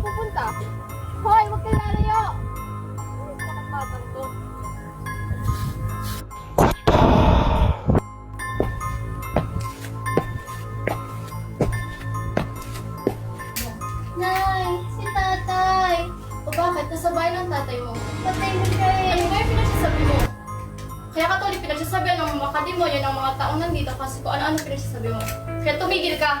pupunta? Hoy, huwag kang lalayo! Ay, bakit batang to? Nay, si tatay. O bakit? Nasa bahay ng tatay mo. Patay mo siya eh. Ano ba yung pinagsasabi mo? Kaya ka tuloy pinagsasabi ng mga kadimo, yan ang mga taong nandito kasi kung ano-ano pinagsasabi mo. Kaya tumigil ka.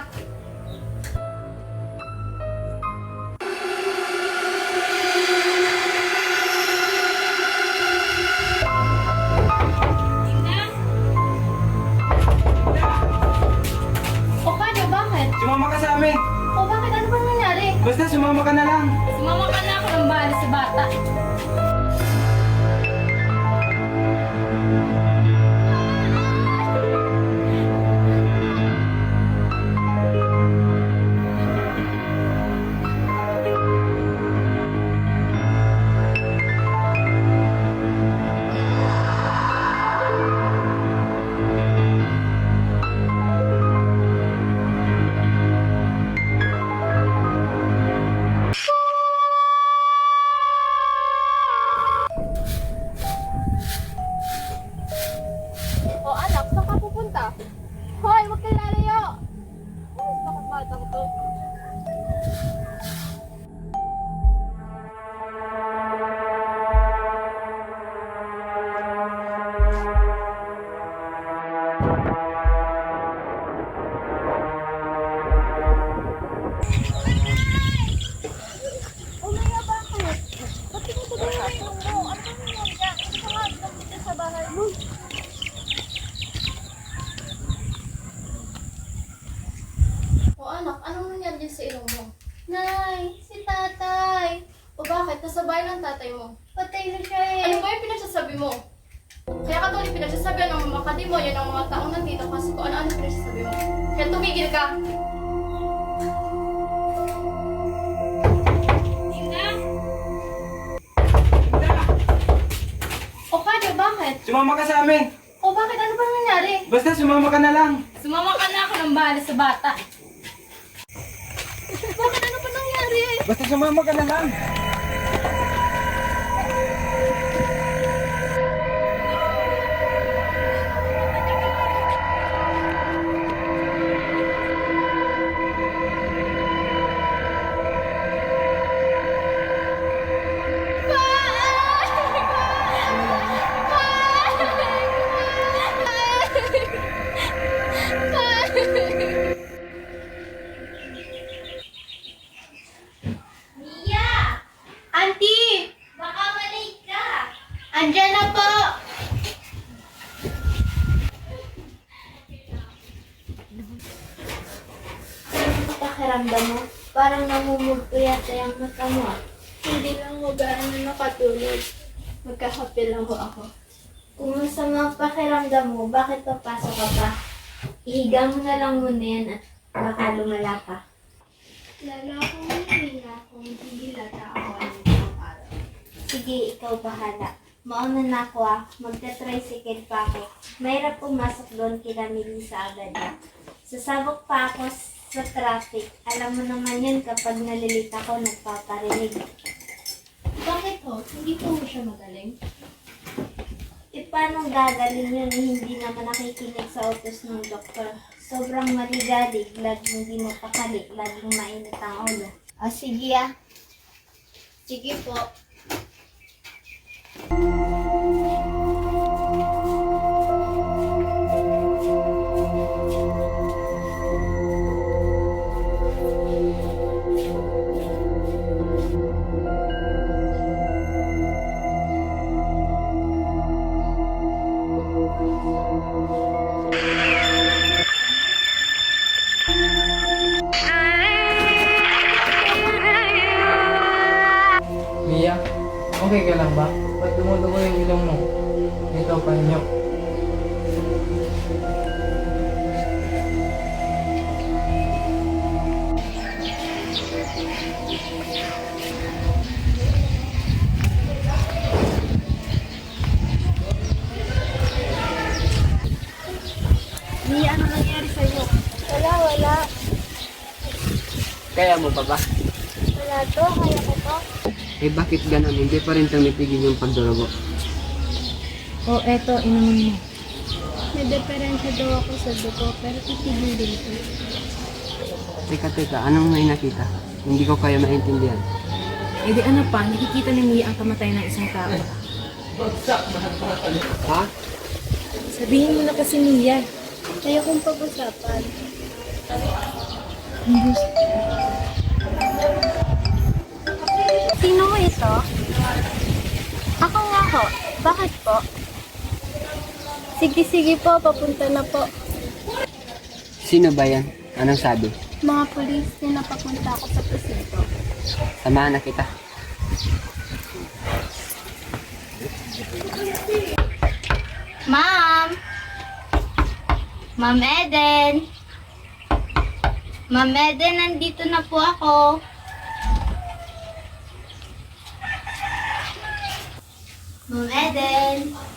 Basta sumama ka na lang. Sumama ka na ako ng bahay sa bata. Bakit? Sumama ka sa amin. O bakit? Ano ba nangyari? Basta sumama ka na lang. Sumama ka na ako ng bahay sa bata. Bakit? Ano ba nangyari? Basta sumama ka na lang. Pakiramdam mo? Parang namumugto yata yung mata mo. Hindi lang ako gaano nakatulog. Magkakape lang ho ako. Kung masama ang pakiramdam mo, bakit papasok ka pa? Ihiga mo na lang muna yan at baka lumala pa. Lalo akong mahina kung hindi lata ako ng araw. Sige, ikaw bahala. Mauna na ako ah. Magta-tricycle pa ako. Mahirap pumasok doon kila Melissa agad ah. Sasabok pa ako sa traffic. Alam mo naman yan kapag nalilita ako, nagpaparinig. Bakit ho? Hindi po mo siya magaling? E paano gagaling yun? Hindi naman nakikinig sa utos ng doktor. Sobrang maligalig, laging di mapakali, laging mainit ang ulo. O sige ah. Sige po. Mia, mo pa ba? Wala to. Kaya ko to. Eh bakit ganon? Hindi pa rin tumitigil yung pagdurugo. O eto, inumin mo. May diferensya daw ako sa dugo, pero titigil din ko. Teka, teka, anong may nakita? Hindi ko kayo maintindihan. E di ano pa, nakikita ni Mia ang kamatayan ng isang tao. Ha? Sabihin mo na kasi Mia. Kaya kong pag-usapan. Sino ito? Ako nga ho. Bakit po? Sige, sige po. Papunta na po. Sino ba yan? Anong sabi? Mga polis, pinapapunta ako sa presinto. Samahan na kita. Ma'am! Ma'am Eden! Ma'am Eden, nandito na po ako. Ma'am Eden!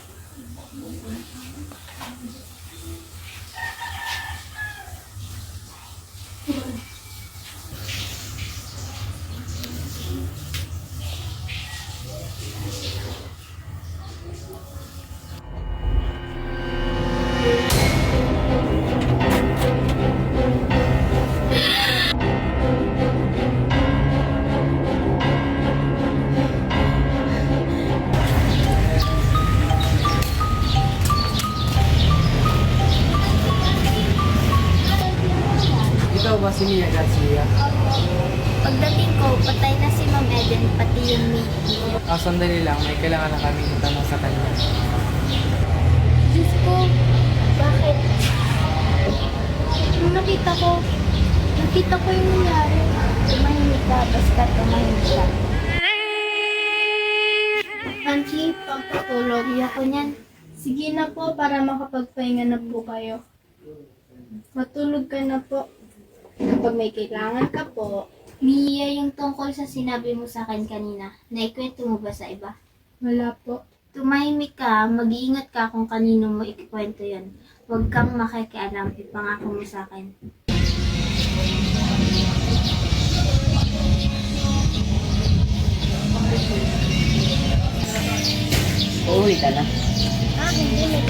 Sige na po, para makapagpahinga na po kayo. Matulog ka na po. Kapag may kailangan ka po. Mia, yung tungkol sa sinabi mo sa akin kanina, naikwento mo ba sa iba? Wala po. Tumahimik ka, mag-iingat ka kung kanino mo ikikwento yon. Huwag kang makikialam, ipangako mo sa akin. Uuwi ka na. Hindi, may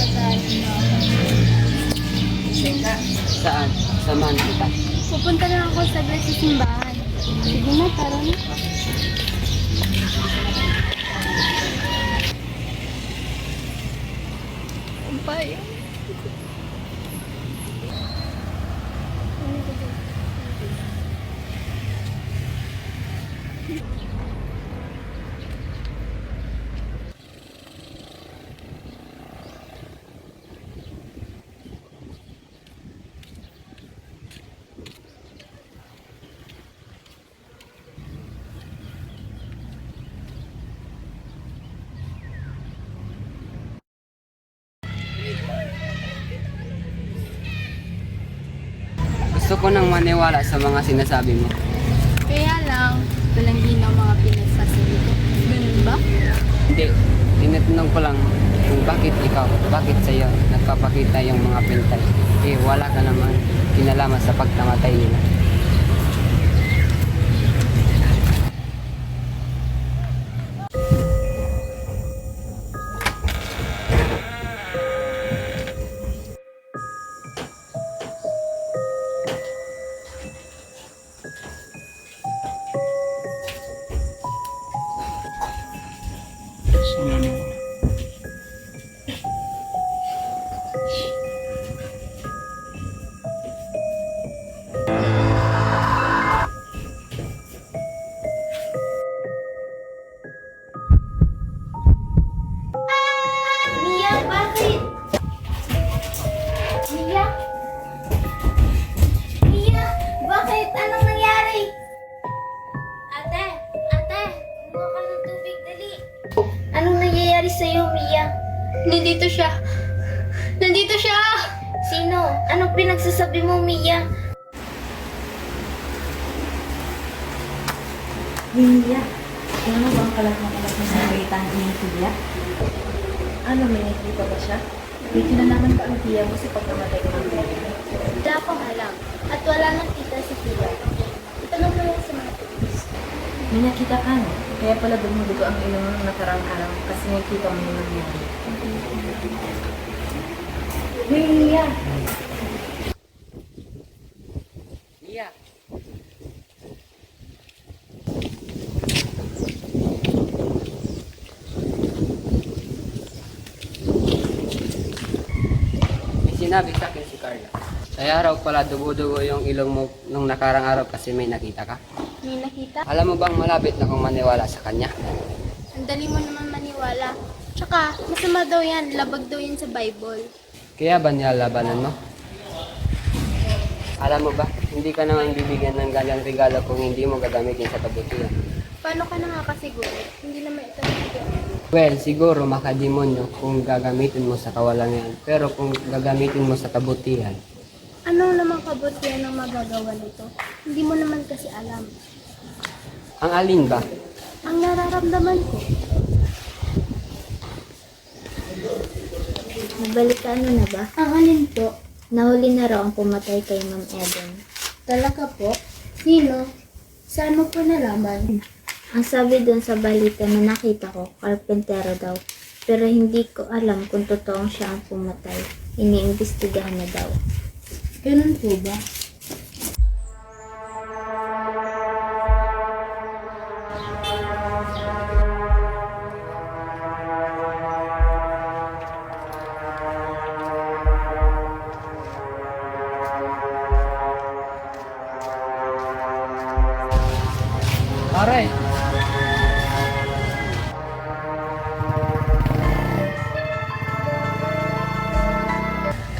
na ako. Saan? Samahan kita. Pupunta na ako saglit sa simbahan. Sige na, tara na. Bye. Gusto ko nang maniwala sa mga sinasabi mo. Kaya lang, walang ang mga pinagsasabi ko. Ganun ba? Hindi. Tinatanong ko lang kung bakit ikaw, bakit sa'yo nagpapakita yung mga pintay. Eh, wala ka naman kinalaman sa pagkamatay nila. Sa'yo, Mia? Nandito siya. Nandito siya! Sino? Anong pinagsasabi mo, Mia? Mia, mo ba ang kalat-kalat na sinagalitan ni Mia? Ano, may nakikita ba siya? May kinalaman ba ang tiya mo sa pagkamatay ng Mia? Wala akong alam. At wala nang kita si Tia. Itanong mo lang sa mga pulis. May nakita ka, no? Kaya pala dumudugo ang ilong nung nakarang araw kasi nakita mo yung nangyari. Mia! Iya. May sinabi sa akin si Carla. Kaya araw pala dugo-dugo yung ilong mo nung nakarang araw kasi may nakita ka. May nakita? Alam mo bang malapit na kung maniwala sa kanya? Ang dali mo naman maniwala. Tsaka, masama daw yan. Labag daw yan sa Bible. Kaya ba nilalabanan mo? Alam mo ba, hindi ka naman bibigyan ng ganyang regalo kung hindi mo gagamitin sa kabutihan. Paano ka nakakasiguro? Hindi naman ito. Well, siguro makademonyo kung gagamitin mo sa kawalangan. Pero kung gagamitin mo sa kabutihan, Ano naman kabutihan ang magagawa nito? Hindi mo naman kasi alam. Ang alin ba? Ang nararamdaman ko. Nabalikan mo na ba? Ang alin po? Nahuli na raw ang pumatay kay Ma'am Eden. Talaga po? Sino? Saan mo po nalaman? Ang sabi doon sa balita na nakita ko, karpentero daw. Pero hindi ko alam kung totoong siya ang pumatay. Iniimbestigahan na daw. Ganun po ba?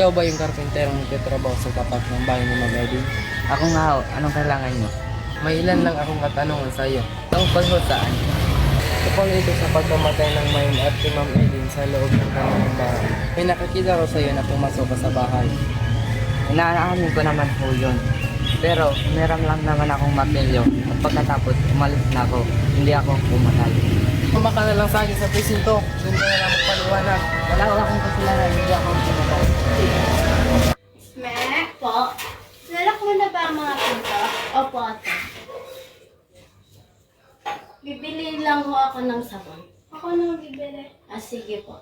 Ikaw ba yung karpenterong nagtatrabaho sa tapat ng bahay ni Ma'am Edie? Ako nga ho, anong kailangan mo? May ilan lang akong katanungan sa iyo. Tungkol ho saan? Ito sa pagkamatay ng Mayin at si Ma'am Edin sa loob ng kanilang bahay. May nakakita raw sa iyo na pumasok ka sa bahay. Inaanamin ko naman po yun. Pero meron lang naman akong mapilyo at pagkatapos umalis na ako, hindi ako pumatay. Pumaka na lang sa akin sa presinto. Doon ka na lang magpaliwanag. Wala ko akong kasalanan, hindi ako pumatay. Me, po. Nalak mo na ba ang mga pinto? Opo, ate. Bibili lang ho ako ng sabon. Ako nang bibili. Ah, sige po.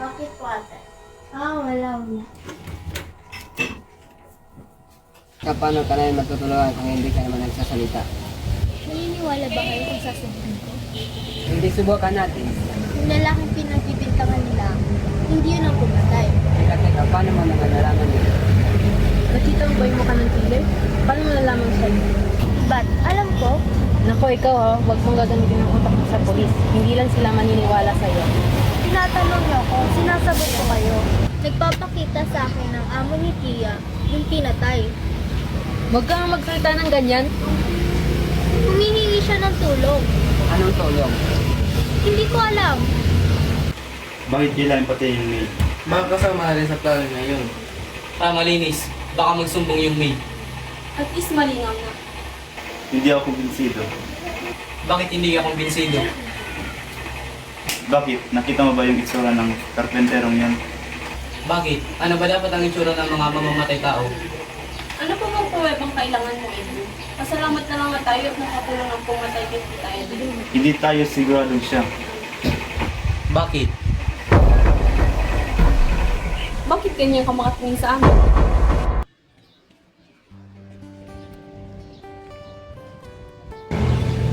Bakit po ate? Ah, wala, wala. Paano ka na matutulungan kung hindi ka naman nagsasalita? Naniniwala ba kayo kung sasabihin ko? Hindi subukan natin. Yung lalaking pinagbibintangan nila, hindi yun ang pumatay. Teka, teka, paano mo naman nalaman yun? Nakita mo ba yung mukha ng killer? Paano mo nalaman siya? But, alam ko, Nako, ikaw ha, huwag mong gagamitin ang utak mo sa polis. Hindi lang sila maniniwala sa'yo. tinatanong niyo ako, sinasagot ko kayo. Nagpapakita sa akin ng amo ni Tia, yung pinatay. Huwag kang magsalita ng ganyan. Humihingi siya ng tulong. Anong tulong? Hindi ko alam. Bakit kailangan pati yung maid? Mga kasama rin sa plano niya yun. Tama linis. Baka magsumbong yung maid. At is malinaw na. Hindi ako kumbinsido. Bakit hindi ka kumbinsido? Bakit? Nakita mo ba yung itsura ng karpenterong yan? Bakit? Ano ba dapat ang itsura ng mga mamamatay tao? Bang pruwebang kailangan mo, Edwin? Pasalamat na lang na tayo at nakatulong ang pumatay Tita Edwin. Hindi tayo siguradong siya. Bakit? Bakit ganyan ka makatingin sa amin?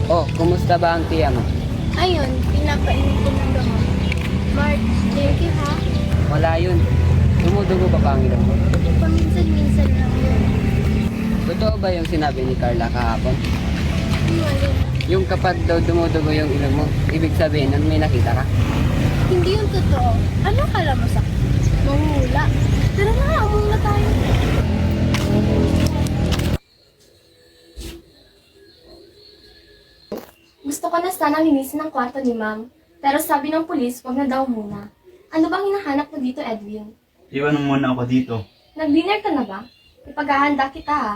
Oh, kumusta ba ang tiya mo? Ayun, pinapainit ko ng gamot. Mark, thank you ha. Wala yun. Dumudugo ba pa ang ilong mo? Paminsan-minsan. Totoo ba yung sinabi ni Carla kahapon? Yung kapag daw dumudugo yung ilong mo, ibig sabihin nun may nakita ka? Hindi yung totoo. Ano kala mo sa Mangula. Tara na, umuwi na tayo. Gusto ko na sana linisin ang kwarto ni ma'am. Pero sabi ng pulis, wag na daw muna. Ano bang hinahanap mo dito, Edwin? Iwan mo muna ako dito. Nag-dinner ka na ba? Ipaghahanda kita ha.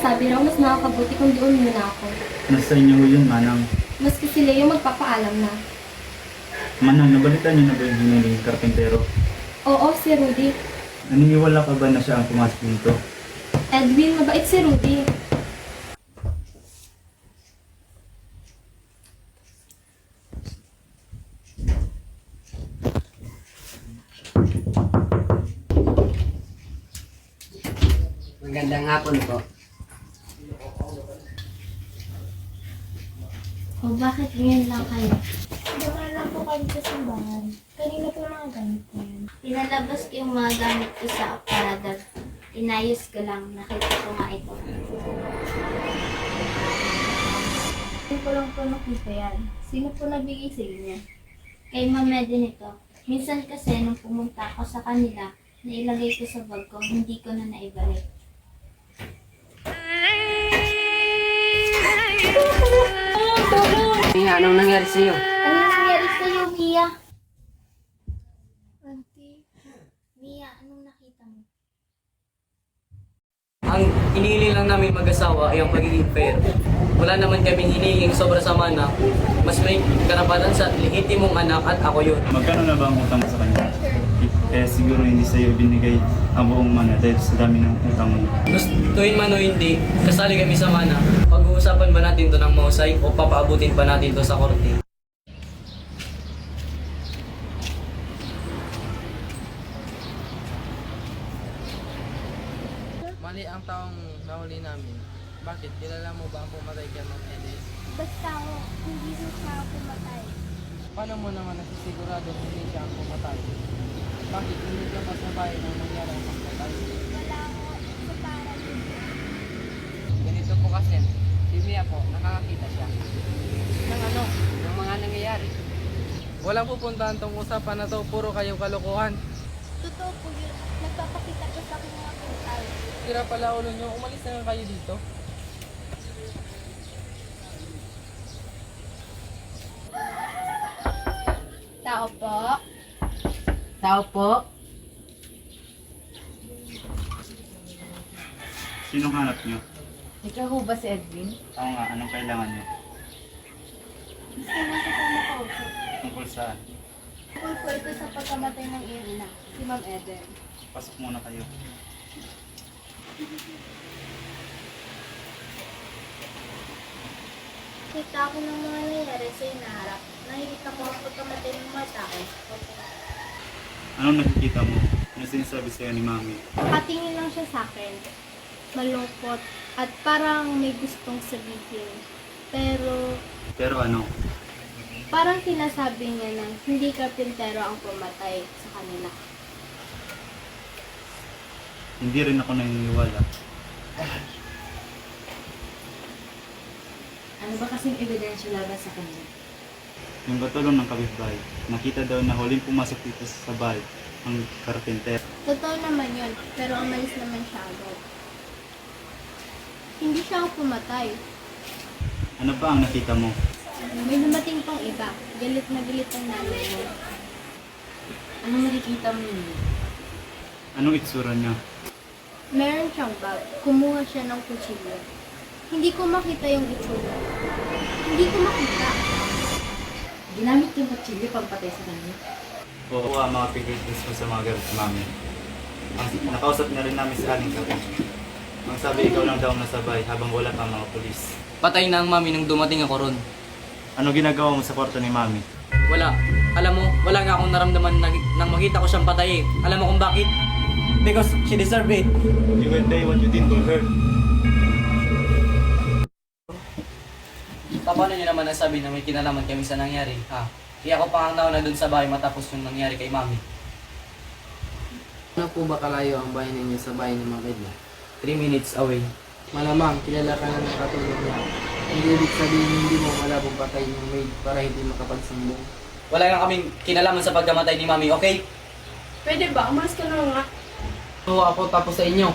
sabi raw, mas nakakabuti kung doon muna ako. Nasa inyo ho yun, Manang. Maski si Leo magpapaalam na. Manang, nabalitan niyo na ba yung hiniling karpentero? Oo, si Rudy. Naniniwala ka ba na siya ang pumasok dito? Edwin, mabait si Rudy. Magandang hapon po. O bakit ngayon lang kayo? Dumaan lang po kayo sa simbahan. Kanina po mga gamit ko yan. Pinalabas ko yung mga gamit ko sa aparador. Inayos ko lang. Nakita ko nga ito. Hindi ko lang po nakita yan. Sino po nabigay sa inyo? Kay Mama din ito. Minsan kasi nung pumunta ako sa kanila, nailagay ko sa bag ko, hindi ko na naibalik. Mia, anong nangyari sa iyo? Ano nangyari sa'yo, Mia? Auntie, Mia, anong nakita mo? Ang hinihili lang namin mag-asawa ay ang pagiging fair. Wala naman kaming hinihing sobra sama na mas may karapatan sa lehitimong anak at ako yun. Magkano na ba ang utang mo sa kanya? Eh, siguro hindi sa iyo binigay ang buong mana dahil sa dami ng utang mo. Gustuin man o hindi, kasali kami sa mana. Pag-uusapan ba natin to ng mahusay o papaabutin pa natin to sa korte? Mali ang taong nahuli namin. Bakit? Kilala mo ba ang pumatay kay Ma'am Edith? basta ako, hindi mo siya pumatay. Paano mo naman nasisigurado hindi siya ang pumatay? Bakit hindi ka masabay nang nangyari ang pagpatay? Wala ako sa para Ganito po kasi, si Mia po, nakakakita siya. Ng ano, ng mga nangyayari. Walang pupuntahan tong usapan na to, puro kayong kalokohan. Totoo po yun. Nagpapakita ko sa aking mga pintal. Tira pala ulo nyo, umalis na nga kayo dito. Tao po. Tao po. Sinong hanap niyo? Ikaw ho ba si Edwin? Ako nga, anong kailangan niyo? Gusto mo sa pamakausap. Tungkol saan? Tungkol po ito sa pagkamatay ng Irina, si Ma'am Eden. Pasok muna kayo. Kita ko ng mga nangyayari sa inaharap. Nakikita ko ang pagkamatay ng mga tao. Anong nakikita mo? Ano sinasabi sa'yo ni Mami? Nakatingin lang siya sa akin. Malungkot. At parang may gustong sabihin. Pero Pero ano? parang sinasabi niya na hindi karpintero ang pumatay sa kanila. Hindi rin ako naniniwala. Ano ba kasing ebidensya laban sa kanya? Yung katulong ng kapitbahay, nakita daw na huling pumasok dito sa bahay ang karpentero. Totoo naman yun, pero umalis naman siya agad. Hindi siya ang pumatay. Ano ba ang nakita mo? May dumating pang iba. Galit na galit ang nanay mo. Anong nakikita mo ninyo? Anong itsura niya? Meron siyang bag. Kumuha siya ng kutsilyo. Hindi ko makita yung itsura. Hindi ko makita. Ginamit yung kutsilyo pagpatay sa kanya. Oo, ang mga pigilins ko sa mga gamit ni Mami. Ang, nakausap na rin namin si Aling Kapo. Ang sabi ikaw lang daw nasabay habang wala pa ang mga pulis. Patay na ang mami nung dumating ako ron. Ano ginagawa mo sa kwarto ni Mami? Wala. Alam mo, wala nga akong naramdaman na, nang makita ko siyang patay eh. Alam mo kung bakit? Because she deserved it. You will pay what you did to her. Paano niyo naman nasabi na may kinalaman kami sa nangyari, ha? Kaya ako pang na dun sa bahay matapos yung nangyari kay mami. Ano po ba kalayo ang bahay ninyo sa bahay ni Ma'am Edna? 3 minutes away. Malamang, kilala ka na ng katulong niya. Hindi ibig sabihin hindi mo malabong patay yung maid para hindi makapagsumbong. Wala nga kaming kinalaman sa pagkamatay ni mami, okay? Pwede ba? Umalis ka na nga. Oo, ako tapos sa inyo.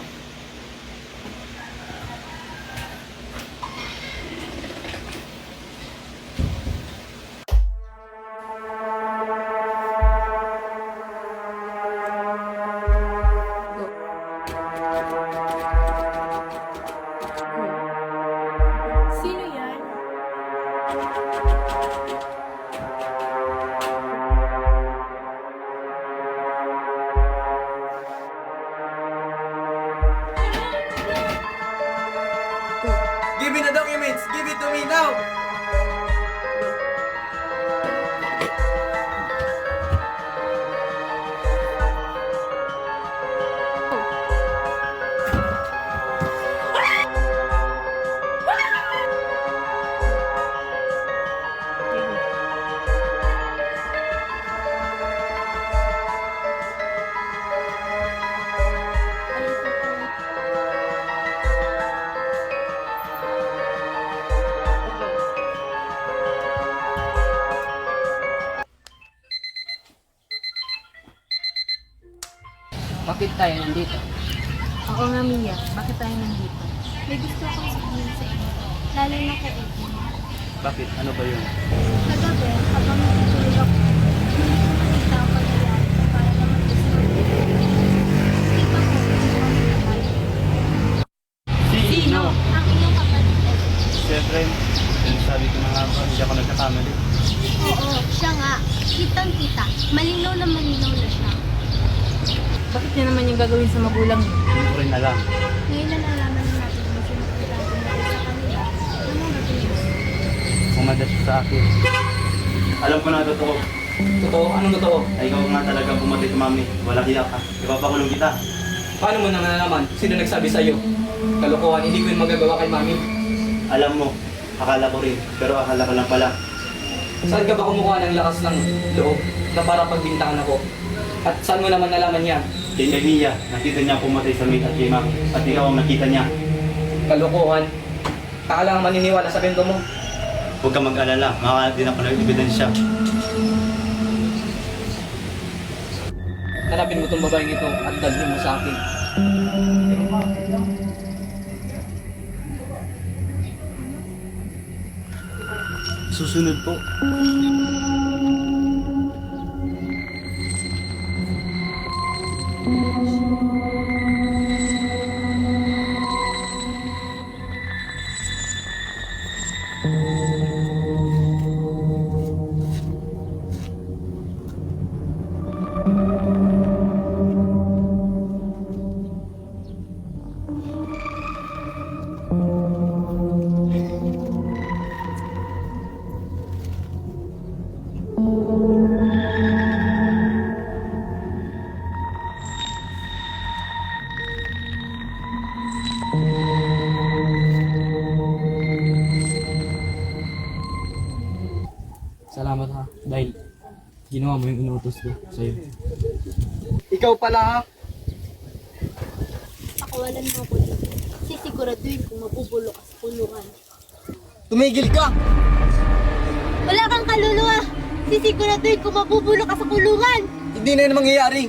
Gagawin sa magulang niyo? Hindi ko rin alam. Ngayon na nalaman na natin na sinapagdado natin sa kanila. Ano nga tingin? Kumanda siya sa akin. Alam ko na totoo. Totoo? Anong totoo? Ay, ikaw nga talaga pumatay kay mami. Wala hiya ka. Ipapakulong kita. Paano mo nang nalaman? Sino nagsabi sa'yo? Kalokohan, hindi ko yun magagawa kay mami. Alam mo, akala ko rin. Pero akala ko lang pala. Saan ka ba kumukuha ng lakas ng loob na para pagbintangan ako? At saan mo naman nalaman yan? Kay Mia, nakita niya pumatay sa Mick at kay mami. At ikaw ang nakita niya. Kalokohan. Kaalang maniniwala sa bento mo. Huwag ka mag-alala. Makakalat din ako ng ebidensya. Hanapin mo tong babaeng ito at dalhin mo sa akin. Susunod po. Inutos ko sa'yo. Ikaw pala ha? Pakawalan mo ako dito. Sisiguraduhin kung mabubulok ka sa kulungan. Tumigil ka! Wala kang kaluluwa! Sisiguraduhin kung mabubulok ka sa kulungan! Hindi na yun mangyayari.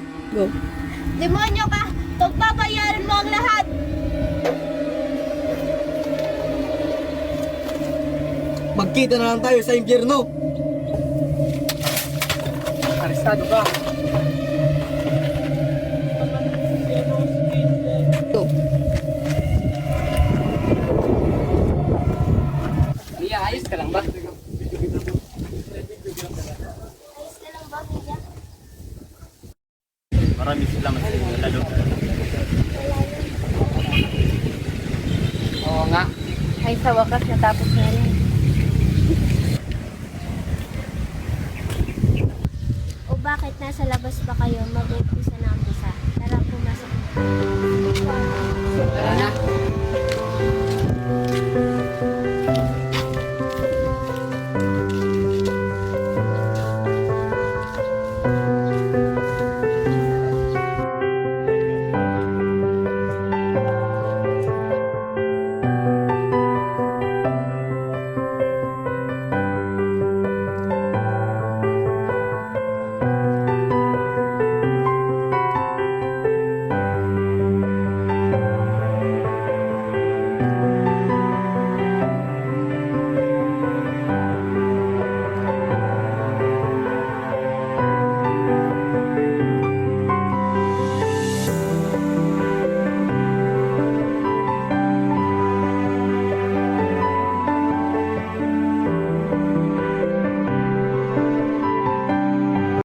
Demonyo ka! Pagbabayaran mo ang lahat! Magkita na lang tayo sa impyerno. Arestado ka. Mia, ayos ka lang ba? Ayos ka lang ba, Mia? Maraming salamat sa inyo. Lalo. Oo nga. Ay, sa wakas natapos na rin.